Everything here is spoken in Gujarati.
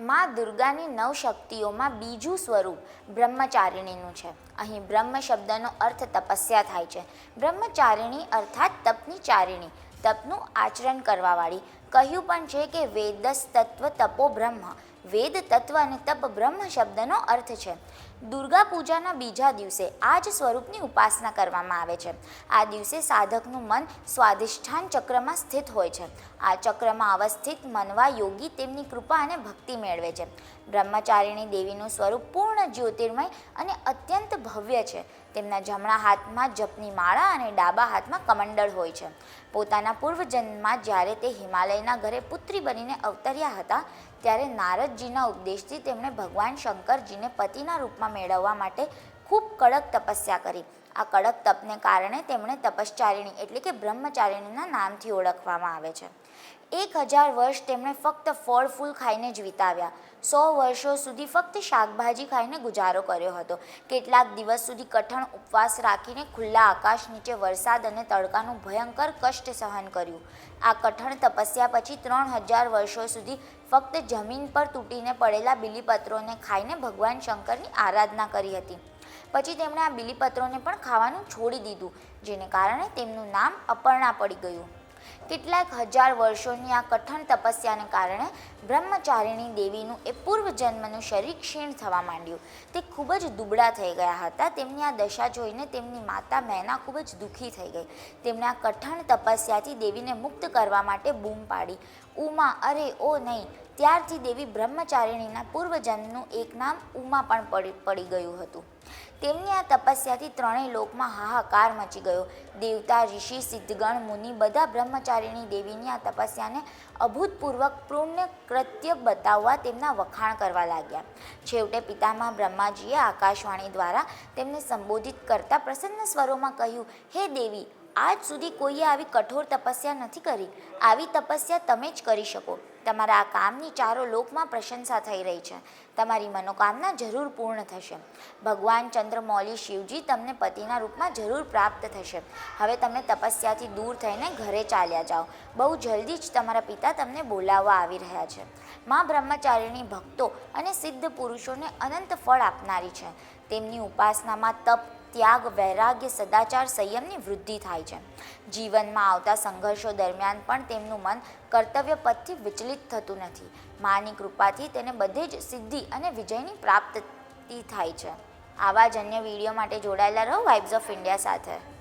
માં દુર્ગાની નવ શક્તિઓમાં બીજું સ્વરૂપ બ્રહ્મચારિણીનું છે. અહીં બ્રહ્મ શબ્દનો અર્થ તપસ્યા થાય છે. બ્રહ્મચારિણી અર્થાત તપની ચારિણી, તપનું આચરણ કરવાવાળી. કહ્યું પણ છે કે વેદસ તત્વ તપો બ્રહ્મ. વેદ, તત્વ અને તપ બ્રહ્મ શબ્દનો અર્થ છે. દુર્ગા પૂજાના બીજા દિવસે આ જ સ્વરૂપની ઉપાસના કરવામાં આવે છે. આ દિવસે સાધકનું મન સ્વાધિષ્ઠાન ચક્રમાં સ્થિત હોય છે. આ ચક્રમાં અવસ્થિત મનવા યોગી તેમની કૃપા અને ભક્તિ મેળવે છે. બ્રહ્મચારિણી દેવીનું સ્વરૂપ પૂર્ણ જ્યોતિર્મય અને અત્યંત ભવ્ય છે. તેમના જમણા હાથમાં જપની માળા અને ડાબા હાથમાં કમંડળ હોય છે. પોતાના પૂર્વજન્મમાં જ્યારે તે હિમાલયના ઘરે પુત્રી બનીને અવતર્યા હતા ત્યારે નારદજીના ઉપદેશથી તેમણે ભગવાન શંકરજીને પતિના રૂપમાં મેળવવા માટે ખૂબ કડક તપસ્યા કરી. આ કડક તપને કારણે તેમણે તપશ્ચારિણી એટલે કે બ્રહ્મચારિણીના નામથી ઓળખવામાં આવે છે. એક હજાર વર્ષ તેમણે ફક્ત ફળ ફૂલ ખાઈને જ વિતાવ્યા. સો વર્ષો સુધી ફક્ત શાકભાજી ખાઈને ગુજારો કર્યો હતો. કેટલાક દિવસ સુધી કઠણ ઉપવાસ રાખીને ખુલ્લા આકાશ નીચે વરસાદ અને તડકાનું ભયંકર કષ્ટ સહન કર્યું. આ કઠણ તપસ્યા પછી ત્રણ હજાર વર્ષો સુધી ફક્ત જમીન પર તૂટીને પડેલા બિલીપત્રોને ખાઈને ભગવાન શંકરની આરાધના કરી હતી. પછી તેમણે આ બિલીપત્રોને પણ ખાવાનું છોડી દીધું, જેને કારણે તેમનું નામ અપર્ણા પડી ગયું. કેટલાક હજાર વર્ષોની આ કઠણ તપસ્યાને કારણે બ્રહ્મચારિણી દેવીનું એ પૂર્વજન્મનું શરીર ક્ષીણ થવા માંડ્યું. તે ખૂબ જ દુબળા થઈ ગયા હતા. તેમની આ દશા જોઈને તેમની માતા મહેના ખૂબ જ દુઃખી થઈ ગઈ. તેમણે આ કઠણ તપસ્યાથી દેવીને મુક્ત કરવા માટે બૂમ પાડી. ઉમા, અરે, ઓ નહીં. ત્યારથી દેવી બ્રહ્મચારિણીના પૂર્વજન્મનું એક નામ ઉમા પણ પડી પડી ગયું હતું. તેમની આ તપસ્યાથી ત્રણેય લોકમાં હાહાકાર મચી ગયો. દેવતા, ઋષિ, સિદ્ધગણ, મુનિ બધા બ્રહ્મચારિણી દેવીની આ તપસ્યાને અભૂતપૂર્વક પૂર્ણ કૃત્ય બતાવવા તેમના વખાણ કરવા લાગ્યા. છેવટે પિતામહ બ્રહ્માજીએ આકાશવાણી દ્વારા તેમને સંબોધિત કરતા પ્રસન્ન સ્વરોમાં કહ્યું, હે દેવી આજ સુધી કોઈએ આવી કઠોર તપસ્યા નથી કરી. આવી તપસ્યા તમે જ કરી શકો. તમારા આ કામની ચારો લોકમાં પ્રશંસા થઈ રહી છે. તમારી મનોકામના જરૂર પૂર્ણ થશે. ભગવાન ચંદ્રમૌલી શિવજી તમને પતિના રૂપમાં જરૂર પ્રાપ્ત થશે. હવે તમે તપસ્યાથી દૂર થઈને ઘરે ચાલ્યા જાઓ. બહુ જલ્દી જ તમારા પિતા તમને બોલાવવા આવી રહ્યા છે. મા બ્રહ્મચારિણી ભક્તો અને સિદ્ધ પુરુષોને અનંત ફળ આપનારી છે. તેમની ઉપાસનામાં તપ ત્યાગ, વૈરાગ્ય, સદાચાર સંયમની વૃદ્ધિ થાય છે. જીવનમાં આવતા સંઘર્ષો દરમિયાન પણ તેમનું મન કર્તવ્ય પથથી વિચલિત થતું નથી. માની કૃપાથી તેને બધે જ સિદ્ધિ અને વિજયની પ્રાપ્તિ થાય છે. આવા જ અન્ય વીડિયો માટે જોડાયેલા રહો વાઇબ્સ ઓફ ઇન્ડિયા સાથે.